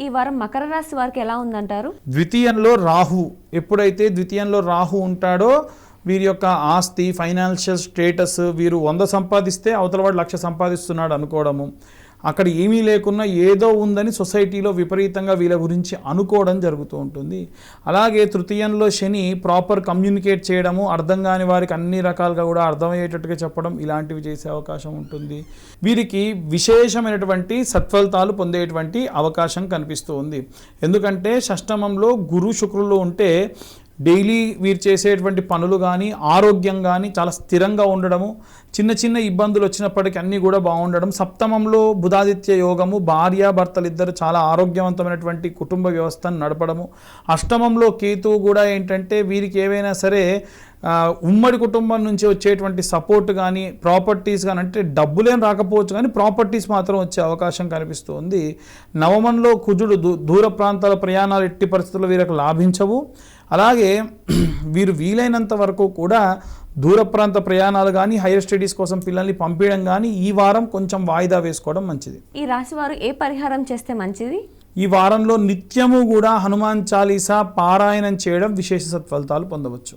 ఈ వారం మకర రాశి వారికి ఎలా ఉందంటారు? ద్వితీయంలో రాహు. ఎప్పుడైతే ద్వితీయంలో రాహు ఉంటాడో వీరి యొక్క ఆస్తి ఫైనాన్షియల్ స్టేటస్ వీరు వంద సంపాదిస్తే అవతల వాడు లక్ష సంపాదిస్తున్నాడు అనుకోవడము. అక్కడ ఏమీ లేకున్నా ఏదో ఉందని సొసైటీలో విపరీతంగా వీళ్ళ గురించి అనుకోవడం జరుగుతూ ఉంటుంది. అలాగే తృతీయంలో శని ప్రాపర్ కమ్యూనికేట్ చేయడము అర్థం కాని వారికి అన్ని రకాలుగా కూడా అర్థమయ్యేటట్టుగా చెప్పడం ఇలాంటివి చేసే అవకాశం ఉంటుంది. వీరికి విశేషమైనటువంటి సత్ఫలితాలు పొందేటువంటి అవకాశం కనిపిస్తూ ఉంది. ఎందుకంటే షష్టమంలో గురు శుక్రులు ఉంటే డైలీ వీరు చేసేటువంటి పనులు కానీ ఆరోగ్యం కానీ చాలా స్థిరంగా ఉండడము చిన్న చిన్న ఇబ్బందులు వచ్చినప్పటికీ అన్నీ కూడా బాగుండడం సప్తమంలో బుధాదిత్య యోగము భార్య భర్తలు ఇద్దరు చాలా ఆరోగ్యవంతమైనటువంటి కుటుంబ వ్యవస్థను నడపడము అష్టమంలో కేతువు కూడా ఏంటంటే వీరికి ఏవైనా సరే ఉమ్మడి కుటుంబం నుంచి వచ్చేటువంటి సపోర్ట్ కానీ ప్రాపర్టీస్ కానీ అంటే డబ్బులేం రాకపోవచ్చు కానీ ప్రాపర్టీస్ మాత్రం వచ్చే అవకాశం కనిపిస్తుంది. నవమంలో కుజుడు దూ దూర ప్రాంతాల ప్రయాణాలు ఎట్టి పరిస్థితుల్లో వీరికి లాభించవు. అలాగే వీరు వీలైనంత వరకు కూడా దూర ప్రాంత ప్రయాణాలు కానీ హైయర్ స్టడీస్ కోసం పిల్లల్ని పంపించడం కానీ ఈ వారం కొంచెం వాయిదా వేసుకోవడం మంచిది. ఈ రాశి వారు ఏ పరిహారం చేస్తే మంచిది? ఈ వారంలో నిత్యము కూడా హనుమాన్ చాలీసా పారాయణం చేయడం విశేష సత్ఫలితాలు పొందవచ్చు.